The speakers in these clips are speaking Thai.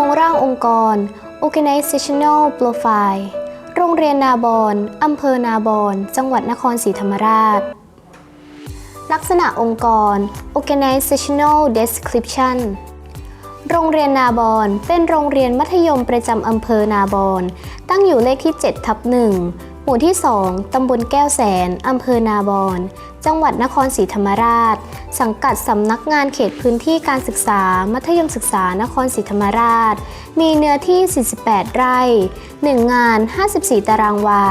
รงร่างองค์กร organizational profile โรงเรียนนาบอนอำเภอนาบอน จังหวัดนครศรีธรรมราช ลักษณะองค์กร organizational description โรงเรียนนาบอนเป็นโรงเรียนมัธยมประจำอำเภอนาบอน ตั้งอยู่เลขที่7ทับ1 หมู่ที่ 2 ตำบลแก้วแสน อำเภอนาบอน จังหวัดนครศรีธรรมราช สังกัดสำนักงานเขตพื้นที่การศึกษา มัธยมศึกษานครศรีธรรมราช มีเนื้อที่ 48 ไร่ 1 งาน 54 ตารางวา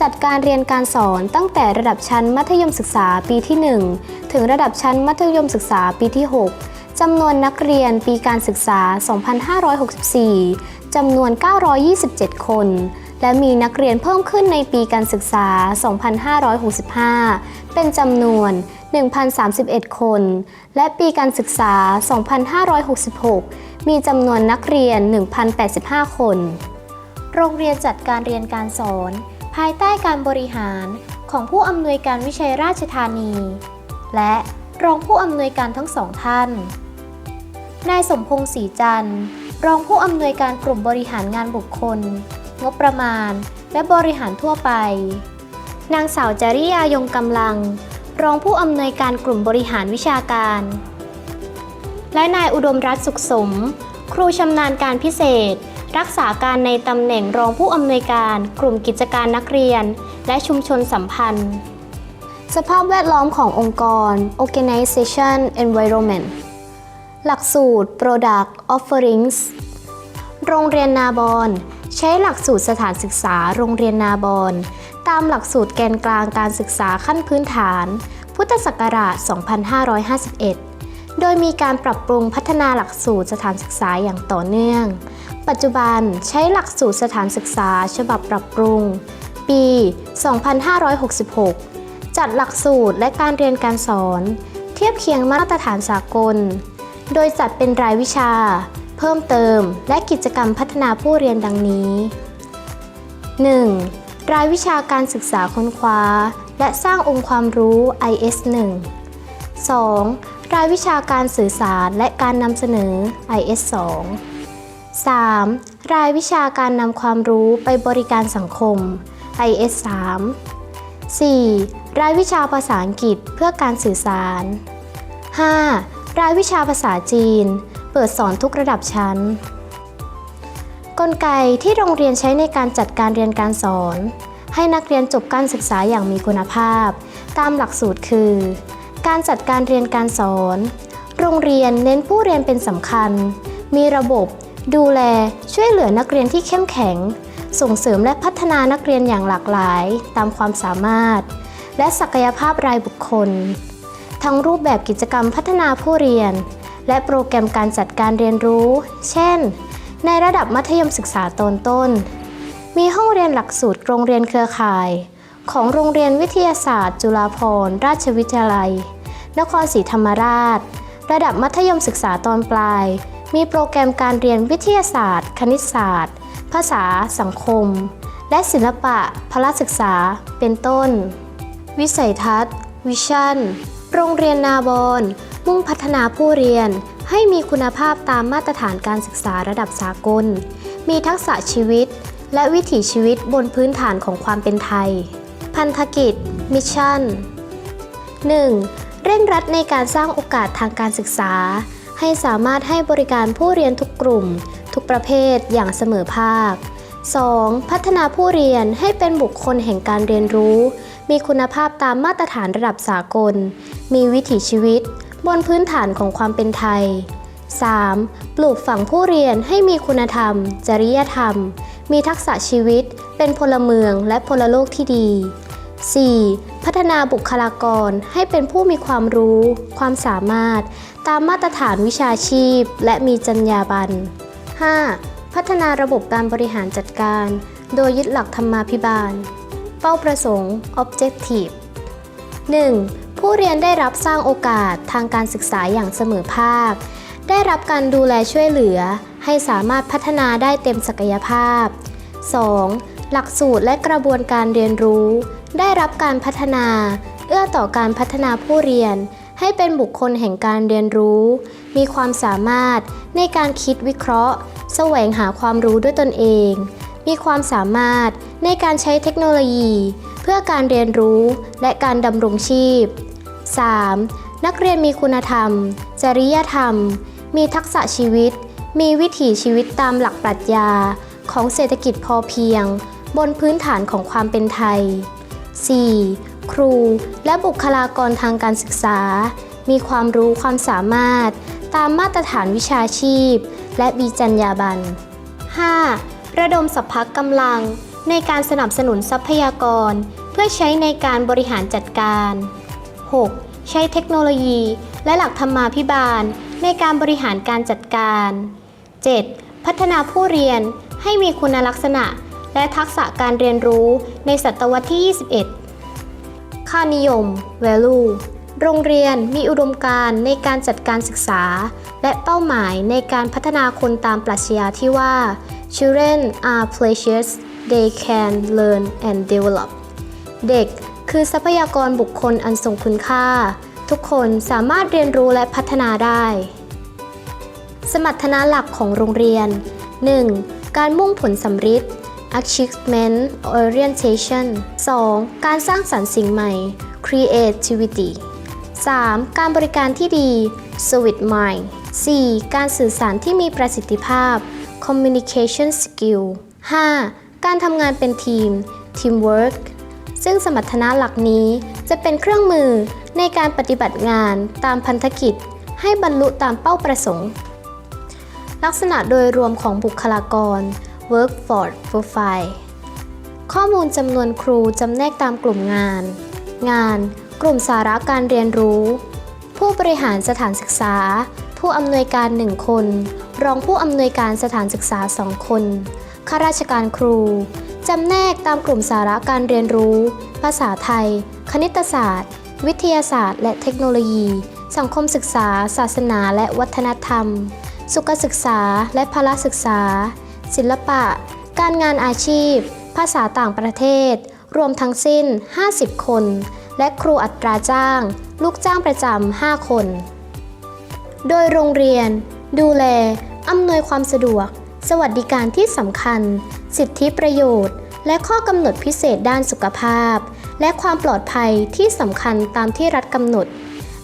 จัดการเรียนการสอนตั้งแต่ระดับชั้นมัธยมศึกษาปีที่ 1 ถึงระดับชั้นมัธยมศึกษาปีที่ 6 จำนวนนักเรียนปีการศึกษา 2564 จำนวน 927 คน และมีนักเรียนเพิ่มขึ้นในปีการศึกษา 2565 เป็นจำนวน 1,031 คน และปีการศึกษา 2566 มีจำนวนนักเรียน 1,085 คน โรงเรียนจัดการเรียนการสอน ภายใต้การบริหารของผู้อำนวยการวิชัยราชธานี และรองผู้อำนวยการทั้งสองท่าน นายสมพงษ์ศรีจันทร์ รองผู้อำนวยการกลุ่มบริหารงานบุคคล งบประมาณ และบริหารทั่วไป นางสาวจริยายงกำลัง รองผู้อำนวยการกลุ่มบริหารวิชาการ และนายอุดมรัตน์สุขสม ครูชำนาญการพิเศษ รักษาการในตำแหน่งรองผู้อำนวยการกลุ่มกิจการนักเรียน และชุมชนสัมพันธ์ สภาพแวดล้อมขององค์กร organization environment หลักสูตร product offerings โรงเรียนนาบอน ใช้หลักสูตรสถานศึกษาโรงเรียนนาบอนตามหลักสูตรแกนกลางการศึกษาขั้นพื้นฐาน พุทธศักราช 2551 โดยมีการปรับปรุงพัฒนาหลักสูตรสถานศึกษาอย่างต่อเนื่อง ปัจจุบันใช้หลักสูตรสถานศึกษา ฉบับปรับปรุง ปี 2566 จัดหลักสูตรและการเรียนการสอน เทียบเคียงมาตรฐานสากล โดยจัดเป็นรายวิชา เพิ่มเติมและกิจกรรมพัฒนาผู้เรียนดังนี้ 1. รายวิชาการศึกษาค้นคว้า และสร้างองค์ความรู้ IS 1 2. รายวิชาการสื่อสารและการนำเสนอ IS 2 3. รายวิชาการนำความรู้ไปบริการสังคม IS 3 4. รายวิชาภาษาอังกฤษเพื่อการสื่อสาร 5. รายวิชาภาษาจีน เปิดสอนทุกระดับชั้น กลไกที่โรงเรียนใช้ในการจัดการเรียนการสอน ให้นักเรียนจบการศึกษาอย่างมีคุณภาพ ตามหลักสูตรคือ การจัดการเรียนการสอน โรงเรียนเน้นผู้เรียนเป็นสำคัญ มีระบบดูแลช่วยเหลือนักเรียนที่เข้มแข็ง ส่งเสริมและพัฒนานักเรียนอย่างหลากหลายตามความสามารถ และศักยภาพรายบุคคล ทั้งรูปแบบกิจกรรมพัฒนาผู้เรียน และโปรแกรมการจัดการเรียนรู้ เช่น ในระดับมัธยมศึกษาตอนต้น มีห้องเรียนหลักสูตรโรงเรียนเครือข่าย ของโรงเรียนวิทยาศาสตร์ จุฬาภรณราชวิทยาลัย นครศรีธรรมราช ระดับมัธยมศึกษาตอนปลาย มีโปรแกรมการเรียนวิทยาศาสตร์ คณิตศาสตร์ ภาษา สังคม และศิลปะพละศึกษา เป็นต้น วิสัยทัศน์วิชั่นโรงเรียนนาบอน มุ่งพัฒนาผู้เรียนให้มีคุณภาพตามมาตรฐานการศึกษาระดับสากล มีทักษะชีวิต และวิถีชีวิตบนพื้นฐานของความเป็นไทย พันธกิจ มิชชั่น 1. เร่งรัดในการสร้างโอกาสทางการศึกษา ให้สามารถให้บริการผู้เรียนทุกกลุ่ม ทุกประเภทอย่างเสมอภาค 2. พัฒนาผู้เรียนให้เป็นบุคคลแห่งการเรียนรู้ มีคุณภาพตามมาตรฐานระดับสากล มีวิถีชีวิต บนพื้นฐานของความเป็นไทย 3. ปลูกฝังผู้เรียนให้มีคุณธรรม จริยธรรม มีทักษะชีวิต เป็นพลเมืองและพลโลกที่ดี 4. พัฒนาบุคลากรให้เป็นผู้มีความรู้ ความสามารถ ตามมาตรฐานวิชาชีพ และมีจรรยาบรรณ 5. พัฒนาระบบการบริหารจัดการ โดยยึดหลักธรรมาภิบาล เป้าประสงค์ Objective 1. ผู้เรียนได้รับสร้างโอกาสทางการศึกษาอย่างเสมอภาค ได้รับการดูแลช่วยเหลือ ให้สามารถพัฒนาได้เต็มศักยภาพ 2. หลักสูตรและกระบวนการเรียนรู้ ได้รับการพัฒนา เอื้อต่อการพัฒนาผู้เรียน ให้เป็นบุคคลแห่งการเรียนรู้ มีความสามารถในการคิดวิเคราะห์ แสวงหาความรู้ด้วยตนเอง มีความสามารถในการใช้เทคโนโลยี เพื่อการเรียนรู้และการดำรงชีพ 3. นักเรียนมีคุณธรรม จริยธรรม มีทักษะชีวิต มีวิถีชีวิตตามหลักปรัชญา ของเศรษฐกิจพอเพียง บนพื้นฐานของความเป็นไทย 4. ครูและบุคลากรทางการศึกษา มีความรู้ความสามารถ ตามมาตรฐานวิชาชีพ และมีจรรยาบรรณ 5. ระดมสัพพะกำลัง ในการสนับสนุนทรัพยากร เพื่อใช้ในการบริหารจัดการ 6. ใช้เทคโนโลยี และหลักธรรมาภิบาล ในการบริหารการจัดการ 7. พัฒนาผู้เรียนให้มีคุณลักษณะ และทักษะการเรียนรู้ในศตวรรษที่ 21 ค่านิยม value โรงเรียนมีอุดมการณ์ในการจัดการศึกษา และเป้าหมายในการพัฒนาคนตามปรัชญาที่ว่า children are precious they can learn and develop เด็ก คือทรัพยากรบุคคลอันทรงคุณค่า ทุกคนสามารถเรียนรู้และพัฒนาได้ สมรรถนะหลักของโรงเรียน 1. การมุ่งผลสำฤทธิ์ achievement orientation 2. การสร้างสรรค์สิ่งใหม่ creativity 3. การบริการที่ดี service mind 4. การสื่อสารที่มีประสิทธิภาพ communication skill 5. การทำงานเป็นทีม teamwork ซึ่งสมรรถนะหลักนี้จะเป็นเครื่องมือในการปฏิบัติงานตามพันธกิจ ให้บรรลุตามเป้าประสงค์ ลักษณะโดยรวมของบุคลากร workforce profile ข้อมูลจำนวนครูจำแนกตามกลุ่มงาน งาน กลุ่มสาระการเรียนรู้ ผู้บริหารสถานศึกษา ผู้อำนวยการ 1 คน รองผู้อำนวยการสถานศึกษา 2 คนข้าราชการครู จำแนกตามกลุ่มสาระการเรียนรู้ ภาษาไทย คณิตศาสตร์ วิทยาศาสตร์ และเทคโนโลยี สังคมศึกษา ศาสนา และวัฒนธรรม สุขศึกษา และพละศึกษา ศิลปะ การงานอาชีพ ภาษาต่างประเทศ รวมทั้งสิ้น 50 คน และครูอัตราจ้าง ลูกจ้างประจำ 5 คน โดยโรงเรียน ดูแลอำนวยความสะดวก สวัสดิการที่สำคัญ สิทธิประโยชน์ และข้อกำหนดพิเศษด้านสุขภาพ และความปลอดภัยที่สำคัญตามที่รัฐกำหนด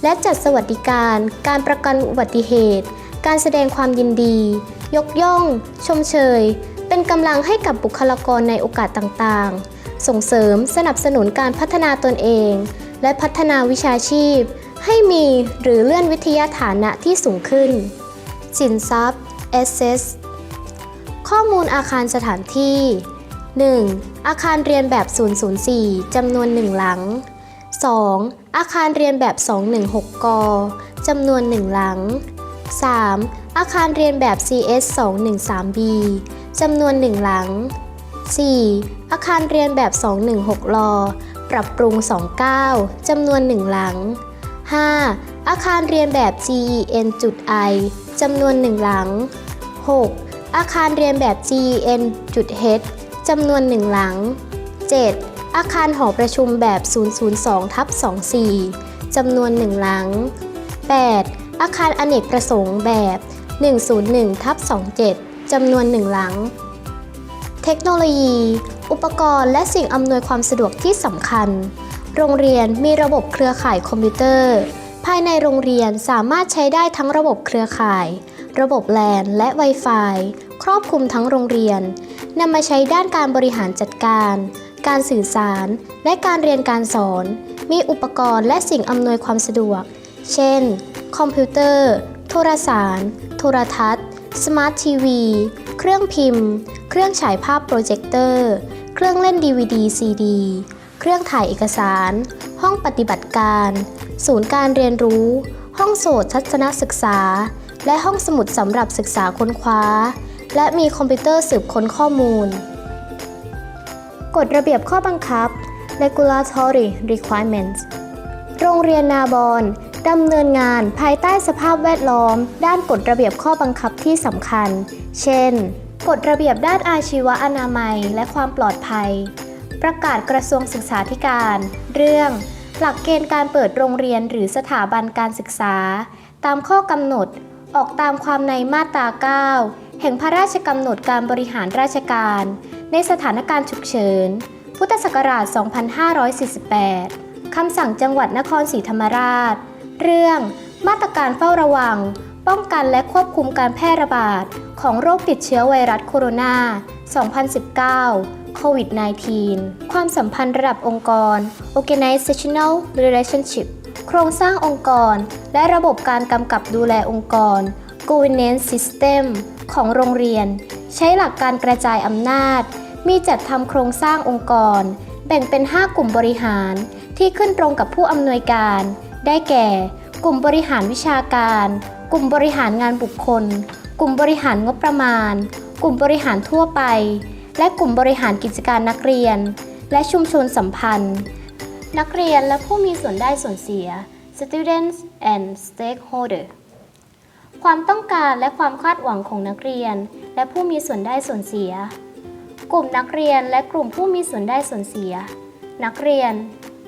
และจัดสวัสดิการ การประกันอุบัติเหตุ การแสดงความยินดี ยกย่อง ชมเชย เป็นกำลังให้กับบุคลากรในโอกาสต่างๆ ส่งเสริมสนับสนุนการพัฒนาตนเอง และพัฒนาวิชาชีพ ให้มีหรือเลื่อนวิทยาฐานะที่สูงขึ้น สินทรัพย์ assets ข้อมูลอาคารสถานที่ 1. อาคารเรียนแบบ 004 จำนวน 1 หลัง 2. อาคารเรียนแบบ 216 ก จำนวน 1 หลัง 3. อาคารเรียนแบบ CS 213B จำนวน 1 หลัง 4. อาคารเรียนแบบ 216ลปรับปรุง 29 จำนวน 1 หลัง 5. อาคารเรียนแบบ GEN.I จำนวน 1 หลัง 6. อาคารเรียนแบบ GEN.H จำนวน1หลัง 7. อาคารหอประชุมแบบ 002ทับ24 จำนวน1หลัง 8. อาคารอเนกประสงค์แบบ 101ทับ27 จำนวน1หลัง เทคโนโลยี อุปกรณ์และสิ่งอำนวยความสะดวกที่สำคัญ โรงเรียนมีระบบเครือข่ายคอมพิวเตอร์ ภายในโรงเรียนสามารถใช้ได้ทั้งระบบเครือข่าย ระบบ LAN และ Wi-Fi ครอบคลุมทั้งโรงเรียนนำมาใช้ด้านการบริหารจัดการ การสื่อสาร และการเรียนการสอน มีอุปกรณ์และสิ่งอำนวยความสะดวก เช่น คอมพิวเตอร์ โทรสาร โทรทัศน์ สมาร์ททีวี เครื่องพิมพ์ เครื่องฉายภาพโปรเจคเตอร์ เครื่องเล่น DVD CD เครื่องถ่ายเอกสาร ห้องปฏิบัติการ ศูนย์การเรียนรู้ ห้องโสตทัศนศึกษา และห้องสมุดสำหรับศึกษาค้นคว้า และมีคอมพิวเตอร์สืบค้นข้อมูล กฎระเบียบข้อบังคับ regulatory requirements โรงเรียนนาบอนดำเนินงานภายใต้สภาพแวดล้อม ด้านกฎระเบียบข้อบังคับที่สำคัญ เช่น กฎระเบียบด้านอาชีวอนามัยและความปลอดภัย ประกาศกระทรวงศึกษาธิการ เรื่อง หลักเกณฑ์การเปิดโรงเรียนหรือสถาบันการศึกษา ตามข้อกำหนด ออกตามความในมาตรา 9 แห่งพระราชกำหนดการบริหารราชการ ในสถานการณ์ฉุกเฉิน พุทธศักราช 2548 คำสั่งจังหวัดนครศรีธรรมราช เรื่องมาตรการเฝ้าระวัง ป้องกันและควบคุมการแพร่ระบาด ของโรคติดเชื้อไวรัสโคโรนา 2019 โควิด -19 ความสัมพันธ์ระดับองค์กร organizational relationship โครงสร้างองค์กร และระบบการกำกับดูแลองค์กร governance system ของโรงเรียน ใช้หลักการกระจายอำนาจ มีจัดทำโครงสร้างองค์กร แบ่งเป็น 5 กลุ่มบริหาร ที่ขึ้นตรงกับผู้อำนวยการ ได้แก่ กลุ่มบริหารวิชาการ กลุ่มบริหารงานบุคคล กลุ่มบริหารงบประมาณ กลุ่มบริหารทั่วไป และกลุ่มบริหารกิจการนักเรียน และชุมชนสัมพันธ์ นักเรียนและผู้มีส่วนได้ส่วนเสีย students and stakeholder ความต้องการและความคาดหวังของนักเรียน และผู้มีส่วนได้ส่วนเสีย กลุ่มนักเรียนและกลุ่มผู้มีส่วนได้ส่วนเสีย นักเรียน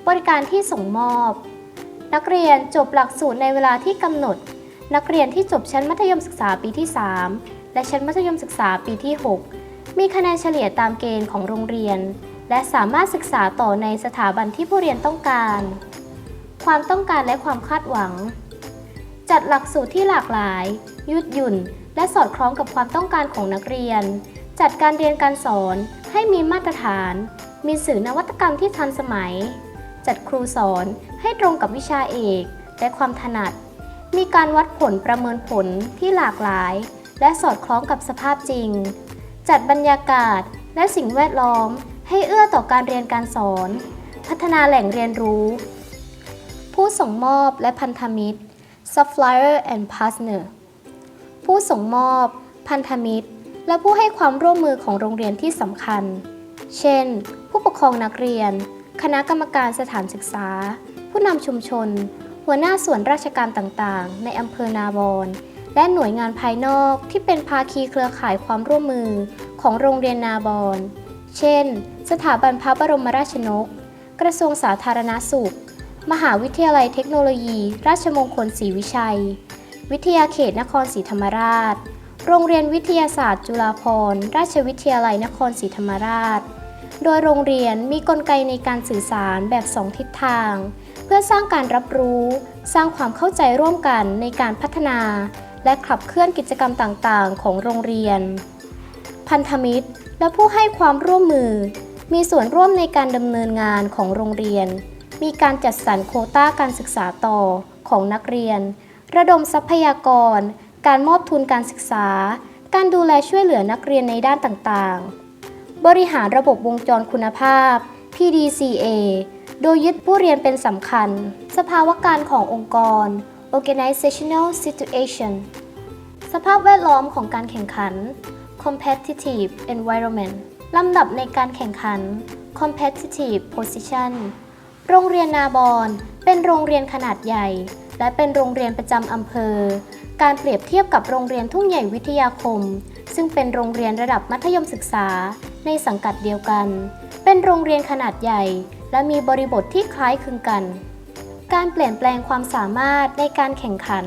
บริการที่ส่งมอบ นักเรียนจบหลักสูตรในเวลาที่กำหนด นักเรียนที่จบชั้นมัธยมศึกษาปีที่ 3 และชั้นมัธยมศึกษาปีที่ 6 มีคะแนนเฉลี่ยตามเกณฑ์ของโรงเรียน และสามารถศึกษาต่อในสถาบันที่ผู้เรียนต้องการ ความต้องการและความคาดหวัง จัดหลักสูตรที่หลากหลาย ยืดหยุ่น และสอดคล้องกับความต้องการของนักเรียน จัดการเรียนการสอนให้มีมาตรฐาน มีสื่อนวัตกรรมที่ทันสมัย จัดครูสอนให้ตรงกับวิชาเอก และความถนัด มีการวัดผลประเมินผลที่หลากหลาย และสอดคล้องกับสภาพจริง จัดบรรยากาศและสิ่งแวดล้อม ให้เอื้อต่อการเรียนการสอน พัฒนาแหล่งเรียนรู้ ผู้ส่งมอบและพันธมิตร supplier and partner ผู้ส่งมอบ พันธมิตร และผู้ให้ความร่วมมือของโรงเรียนที่สำคัญ เช่น ผู้ปกครองนักเรียน คณะกรรมการสถานศึกษา ผู้นำชุมชน หัวหน้าส่วนราชการต่างๆ ในอำเภอนาบอนและหน่วยงานภายนอกที่เป็นภาคีเครือข่ายความร่วมมือของโรงเรียนนาบอน เช่น สถาบันพระบรมราชนก กระทรวงสาธารณสุข มหาวิทยาลัยเทคโนโลยี ราชมงคลศรีวิชัย วิทยาเขตนครศรีธรรมราช โรงเรียนวิทยาศาสตร์ จุฬาภรณ์ราชวิทยาลัยนครศรีธรรมราช โดยโรงเรียนมีกลไกในการสื่อสารแบบสองทิศทาง เพื่อสร้างการรับรู้ สร้างความเข้าใจร่วมกันในการพัฒนา และขับเคลื่อนกิจกรรมต่างๆ ของโรงเรียน พันธมิตร และผู้ให้ความร่วมมือ มีส่วนร่วมในการดำเนินงานของโรงเรียน มีการจัดสรรโคต้าการศึกษาต่อของนักเรียน ระดมทรัพยากร การมอบทุนการศึกษา การดูแลช่วยเหลือนักเรียนในด้านต่างๆ บริหารระบบวงจรคุณภาพ PDCA โดยยึดผู้เรียนเป็นสำคัญ สภาวะการขององค์กร Organizational Situation สภาพแวดล้อมของการแข่งขัน Competitive Environment ลำดับในการแข่งขัน Competitive Position โรงเรียนนาบอนเป็นโรงเรียนขนาดใหญ่ และเป็นโรงเรียนประจำอำเภอ การเปรียบเทียบกับโรงเรียนทุ่งใหญ่วิทยาคม ซึ่งเป็นโรงเรียนระดับมัธยมศึกษาในสังกัดเดียวกัน เป็นโรงเรียนขนาดใหญ่ และมีบริบทที่คล้ายคลึงกัน การเปลี่ยนแปลงความสามารถในการแข่งขัน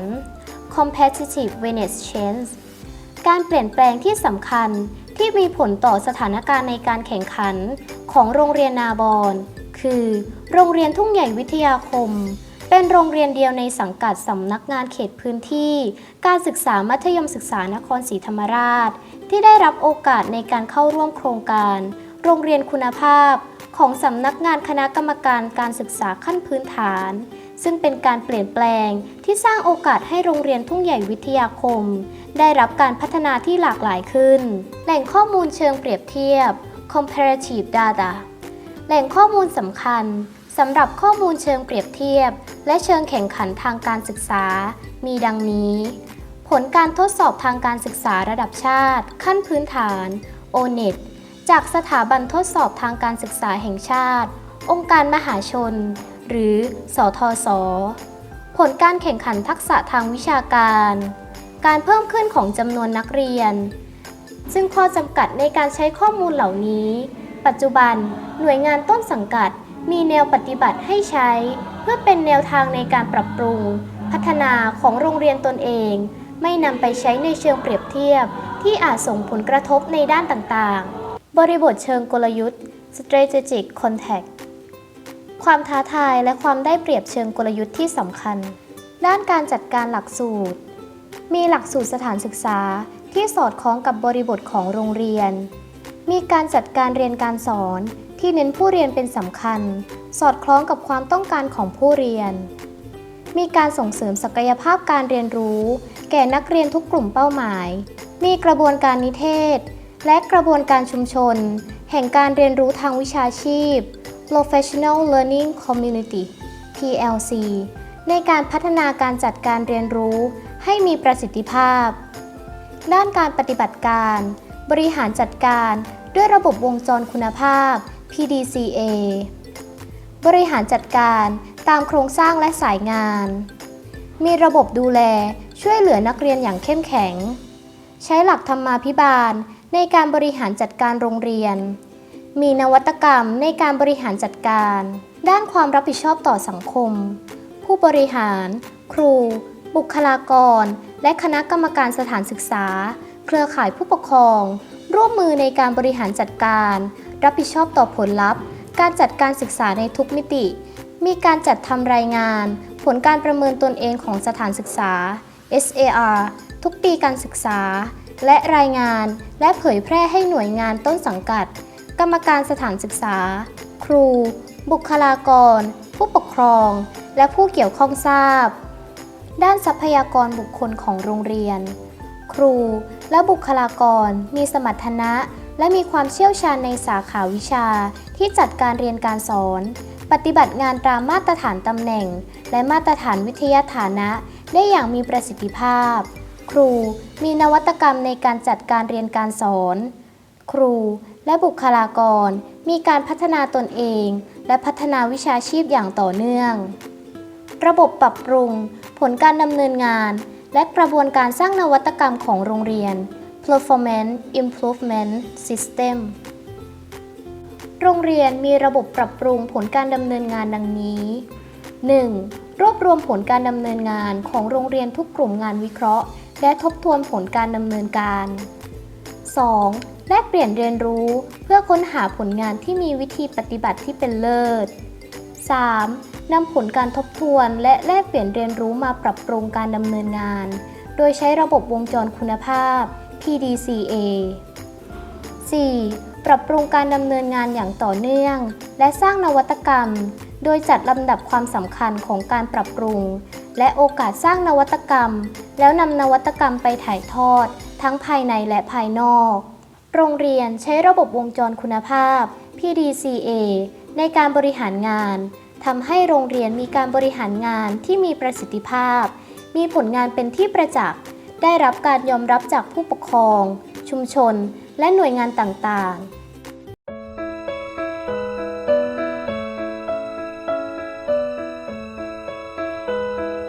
competitive Venice change การเปลี่ยนแปลงที่สำคัญที่มีผลต่อสถานการณ์ในการแข่งขันของโรงเรียนนาบอนคือ โรงเรียนทุ่งใหญ่วิทยาคม เป็นโรงเรียนเดียวในสังกัดสำนักงานเขตพื้นที่ การศึกษามัธยมศึกษานครศรีธรรมราช ที่ได้รับโอกาสในการเข้าร่วมโครงการ โรงเรียนคุณภาพของสำนักงานคณะกรรมการการศึกษาขั้นพื้นฐาน ซึ่งเป็นการเปลี่ยนแปลงที่สร้างโอกาสให้โรงเรียนทุ่งใหญ่วิทยาคม ได้รับการพัฒนาที่หลากหลายขึ้น แหล่งข้อมูลเชิงเปรียบเทียบ comparative data แหล่งข้อมูลสำคัญสำหรับข้อมูลเชิงเปรียบเทียบ และเชิงแข่งขันทางการศึกษา มีดังนี้ ผลการทดสอบทางการศึกษาระดับชาติ ขั้นพื้นฐาน ONET จากสถาบันทดสอบทางการศึกษาแห่งชาติ องค์การมหาชน หรือสทศผลการแข่งขันทักษะทางวิชาการ การเพิ่มขึ้นของจำนวนนักเรียน ซึ่งข้อจำกัดในการใช้ข้อมูลเหล่านี้ ปัจจุบันหน่วยงานต้นสังกัดมีแนวปฏิบัติให้ใช้ เพื่อพื่อเป็นแนวทางในการปรับปรุง พัฒนาของโรงเรียนตนเอง ไม่นำไปใช้ในเชิงเปรียบเทียบ ที่อาจส่งผลกระทบในด้านต่างๆ บริบทเชิงกลยุทธ์ strategic contact ความท้าทายและความได้เปรียบเชิงกลยุทธ์ที่สำคัญ ด้านการจัดการหลักสูตร มีหลักสูตรสถานศึกษาที่สอดคล้องกับบริบทของโรงเรียน มีการจัดการเรียนการสอนที่เน้นผู้เรียนเป็นสำคัญ สอดคล้องกับความต้องการของผู้เรียน มีการส่งเสริมศักยภาพการเรียนรู้ แก่นักเรียนทุกกลุ่มเป้าหมาย มีกระบวนการนิเทศ และกระบวนการชุมชน แห่งการเรียนรู้ทางวิชาชีพ Professional Learning Community PLC ในการพัฒนาการจัดการเรียนรู้ให้มีประสิทธิภาพ ด้านการปฏิบัติการ บริหารจัดการด้วยระบบวงจรคุณภาพ PDCA บริหารจัดการตามโครงสร้างและสายงาน มีระบบดูแลช่วยเหลือนักเรียนอย่างเข้มแข็ง ใช้หลักธรรมาภิบาลในการบริหารจัดการโรงเรียน มีนวัตกรรมในการบริหารจัดการ ด้านความรับผิดชอบต่อสังคม ผู้บริหาร ครู บุคลากร และคณะกรรมการสถานศึกษา เครือข่ายผู้ปกครอง ร่วมมือในการบริหารจัดการ รับผิดชอบต่อผลลัพธ์ การจัดการศึกษาในทุกมิติ มีการจัดทำรายงาน ผลการประเมินตนเองของสถานศึกษา SAR ทุกปีการศึกษา และรายงานและเผยแพร่ให้หน่วยงานต้นสังกัด กรรมการสถานศึกษา ครู บุคลากร ผู้ปกครอง และผู้เกี่ยวข้องทราบ ด้านทรัพยากรบุคคลของโรงเรียน ครูและบุคลากรมีสมรรถนะและมีความเชี่ยวชาญในสาขาวิชาที่จัดการเรียนการสอน ปฏิบัติงานตามมาตรฐานตำแหน่ง และมาตรฐานวิทยาฐานะได้อย่างมีประสิทธิภาพ ครูมีนวัตกรรมในการจัดการเรียนการสอน ครู และบุคลากร มีการพัฒนาตนเอง และพัฒนาวิชาชีพอย่างต่อเนื่อง ระบบปรับปรุง ผลการดำเนินงาน และกระบวนการสร้างนวัตกรรมของโรงเรียน Performance Improvement System โรงเรียนมีระบบปรับปรุงผลการดำเนินงานดังนี้ 1. รวบรวมผลการดำเนินงานของโรงเรียนทุกกลุ่มงานวิเคราะห์ และทบทวนผลการดำเนินการ 2. แลกเปลี่ยนเรียนรู้เพื่อค้นหาผลงานที่มีวิธีปฏิบัติที่เป็นเลิศ 3. นำผลการทบทวนและแลกเปลี่ยนเรียนรู้มาปรับปรุงการดำเนินงาน โดยใช้ระบบวงจรคุณภาพ PDCA 4. ปรับปรุงการดำเนินงานอย่างต่อเนื่อง และสร้างนวัตกรรม โดยจัดลำดับความสำคัญของการปรับปรุง และโอกาสสร้างนวัตกรรม แล้วนำนวัตกรรมไปถ่ายทอด ทั้งภายในและภายนอก โรงเรียนใช้ระบบวงจรคุณภาพ PDCA ในการบริหารงานทำให้โรงเรียนมีการบริหารงานที่มีประสิทธิภาพ มีผลงานเป็นที่ประจักษ์ ได้รับการยอมรับจากผู้ปกครอง ชุมชน และหน่วยงานต่างๆ